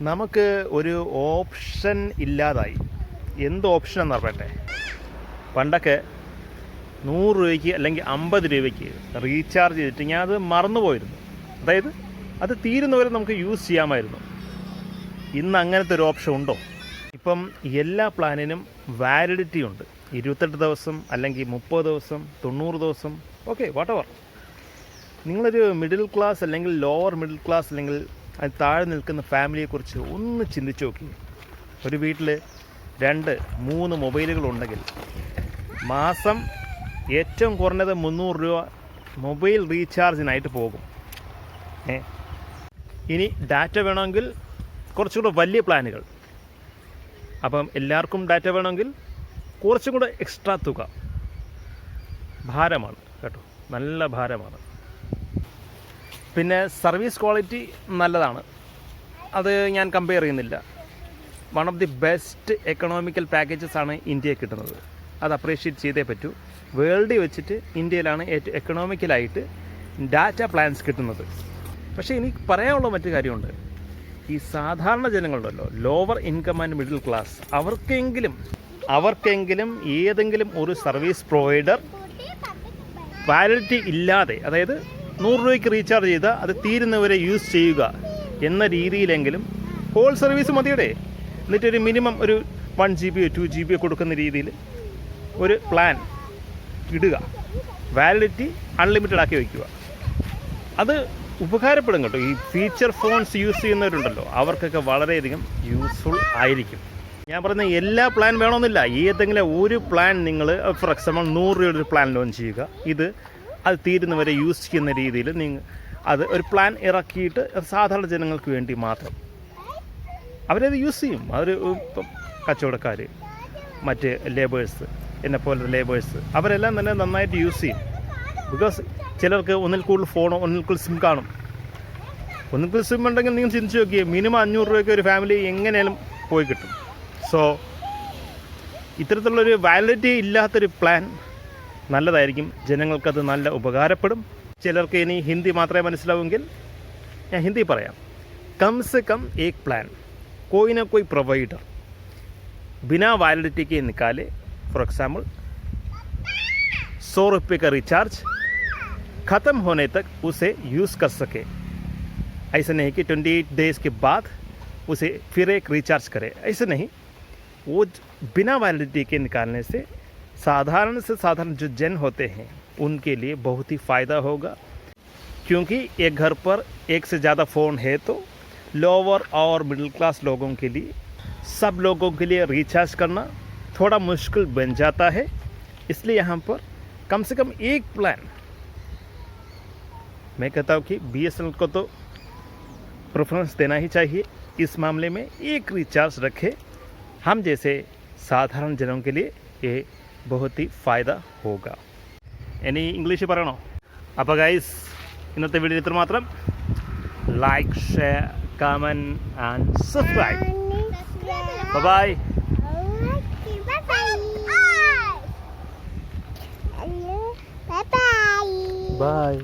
നമുക്ക് ഒരു ഓപ്ഷൻ ഇല്ലാതായി. എന്ത് ഓപ്ഷൻ എന്ന് പറയട്ടെ പണ്ടൊക്കെ നൂറ് രൂപയ്ക്ക് അല്ലെങ്കിൽ അമ്പത് രൂപയ്ക്ക് റീചാർജ് ചെയ്തിട്ട് ഞാൻ അത് മറന്നു പോയിരുന്നു. അതായത് അത് തീരുന്നവരെ നമുക്ക് യൂസ് ചെയ്യാമായിരുന്നു. ഇന്ന് അങ്ങനത്തെ ഒരു ഓപ്ഷൻ ഉണ്ടോ? ഇപ്പം എല്ലാ പ്ലാനിനും വാലിഡിറ്റി ഉണ്ട്. ഇരുപത്തെട്ട് ദിവസം അല്ലെങ്കിൽ മുപ്പത് ദിവസം തൊണ്ണൂറ് ദിവസം ഓക്കെ വാട്ടവർ നിങ്ങളൊരു മിഡിൽ ക്ലാസ് അല്ലെങ്കിൽ ലോവർ മിഡിൽ ക്ലാസ് അല്ലെങ്കിൽ അത് താഴെ നിൽക്കുന്ന ഫാമിലിയെക്കുറിച്ച് ഒന്ന് ചിന്തിച്ച് നോക്കി. ഒരു വീട്ടിൽ രണ്ട് മൂന്ന് മൊബൈലുകൾ ഉണ്ടെങ്കിൽ മാസം ഏറ്റവും കുറഞ്ഞത് മുന്നൂറ് രൂപ മൊബൈൽ റീചാർജിനായിട്ട് പോകും. ഏ? ഇനി ഡാറ്റ വേണമെങ്കിൽ കുറച്ചുകൂടെ വലിയ പ്ലാനുകൾ. അപ്പം എല്ലാവർക്കും ഡാറ്റ വേണമെങ്കിൽ കുറച്ചും കൂടെ എക്സ്ട്രാ തുക. ഭാരമാണ് കേട്ടോ. നല്ല ഭാരമാണ്. പിന്നെ സർവീസ് ക്വാളിറ്റി നല്ലതാണ്. അത് ഞാൻ കമ്പയർ ചെയ്യുന്നില്ല. One of the best economical packages ആണ് ഇന്ത്യയിൽ കിട്ടുന്നത്. അത് അപ്രീഷിയേറ്റ് ചെയ്തേ പറ്റൂ. വേൾഡിൽ വെച്ചിട്ട് ഇന്ത്യയിലാണ് ഏറ്റവും എക്കണോമിക്കലായിട്ട് ഡാറ്റ പ്ലാൻസ് കിട്ടുന്നത്. പക്ഷേ എനിക്ക് പറയാനുള്ള മറ്റു കാര്യമുണ്ട്. ഈ സാധാരണ ജനങ്ങളുണ്ടല്ലോ lower income and middle class അവർക്കെങ്കിലും അവർക്കെങ്കിലും ഏതെങ്കിലും ഒരു സർവീസ് പ്രൊവൈഡർ വാലിഡിറ്റി ഇല്ലാതെ അതായത് നൂറ് രൂപയ്ക്ക് റീചാർജ് ചെയ്താൽ അത് തീരുന്നവരെ യൂസ് ചെയ്യുക എന്ന രീതിയിലെങ്കിലും ഹോൾ സർവീസ് മതിയുടെ. എന്നിട്ടൊരു മിനിമം ഒരു വൺ ജി ബിയോ ടു ജി ബിയോ കൊടുക്കുന്ന രീതിയിൽ ഒരു പ്ലാൻ ഇടുക. വാലിഡിറ്റി അൺലിമിറ്റഡ് ആക്കി വയ്ക്കുക അത് ഉപകാരപ്പെടും കേട്ടോ. ഈ ഫീച്ചർ ഫോൺസ് യൂസ് ചെയ്യുന്നവരുണ്ടല്ലോ അവർക്കൊക്കെ വളരെയധികം യൂസ്ഫുൾ ആയിരിക്കും. ഞാൻ പറയുന്ന എല്ലാ പ്ലാൻ വേണമെന്നില്ല. ഏതെങ്കിലും ഒരു പ്ലാൻ നിങ്ങൾ ഫോർ എക്സാമ്പിൾ നൂറ് രൂപയുടെ ഒരു പ്ലാൻ ലോഞ്ച് ചെയ്യുക. ഇത് അത് തീരുന്നവരെ യൂസ് ചെയ്യുന്ന രീതിയിൽ നിങ്ങൾ അത് ഒരു പ്ലാൻ ഇറക്കിയിട്ട് സാധാരണ ജനങ്ങൾക്ക് വേണ്ടി മാത്രം. അവരത് യൂസ് ചെയ്യും. അവർ ഇപ്പം കച്ചവടക്കാർ മറ്റ് ലേബേഴ്സ് എന്നെ പോലെ ലേബേഴ്സ് അവരെല്ലാം തന്നെ നന്നായിട്ട് യൂസ് ചെയ്യും. ബിക്കോസ് ചിലർക്ക് ഒന്നിൽ കൂടുതൽ ഫോണോ ഒന്നിൽ കൂടുതൽ സിം കാണും. ഒന്നിൽ കൂടുതൽ സിം ഉണ്ടെങ്കിൽ നിങ്ങൾ ചിന്തിച്ച് നോക്കിയേ മിനിമം അഞ്ഞൂറ് രൂപയ്ക്ക് ഒരു ഫാമിലി എങ്ങനെയാലും പോയി കിട്ടും. സോ ഇത്തരത്തിലുള്ളൊരു വാലിഡിറ്റി ഇല്ലാത്തൊരു പ്ലാൻ നല്ലതായിരിക്കും ജനങ്ങൾക്കത് നല്ല ഉപകാരപ്പെടും ചിലർക്ക് ഇനി ഹിന്ദി മാത്രമേ മനസ്സിലാവുമെങ്കിൽ ഞാൻ ഹിന്ദി പറയാം कम से कम एक प्लान कोई ना कोई प्रोवाइडर बिना वैलिडिटी के निकाले फॉर एग्जाम्पल सौ रुपये का रिचार्ज ख़त्म होने तक उसे यूज़ कर सके ऐसा नहीं कि ट्वेंटी एट डेज़ के बाद उसे फिर एक रिचार्ज करे ऐसा नहीं वो ज- बिना वैलिडिटी के निकालने से साधारण से साधारण जो जैन होते हैं, उनके लिए बहुत ही फ़ायदा होगा। क्योंकि एक घर पर एक से ज़्यादा फ़ोन है तो लोअर और मिडिल क्लास लोगों के लिए, सब लोगों के लिए रिचार्ज करना थोड़ा मुश्किल बन जाता है। इसलिए यहाँ पर कम से कम एक प्लान मैं कहता हूँ कि बी को तो प्रेफरेंस देना ही चाहिए। इस मामले में एक रिचार्ज रखे। हम जैसे साधारण जनों के लिए ये ബഹുത്തി ഹി ഹോക ഹോഗ. ഇനി ഇംഗ്ലീഷ് പറയണോ? അപ്പോൾ ഗൈസ് ഇന്നത്തെ വീഡിയോ ഇത്രമാത്രം. Like share comment and subscribe bye Bye.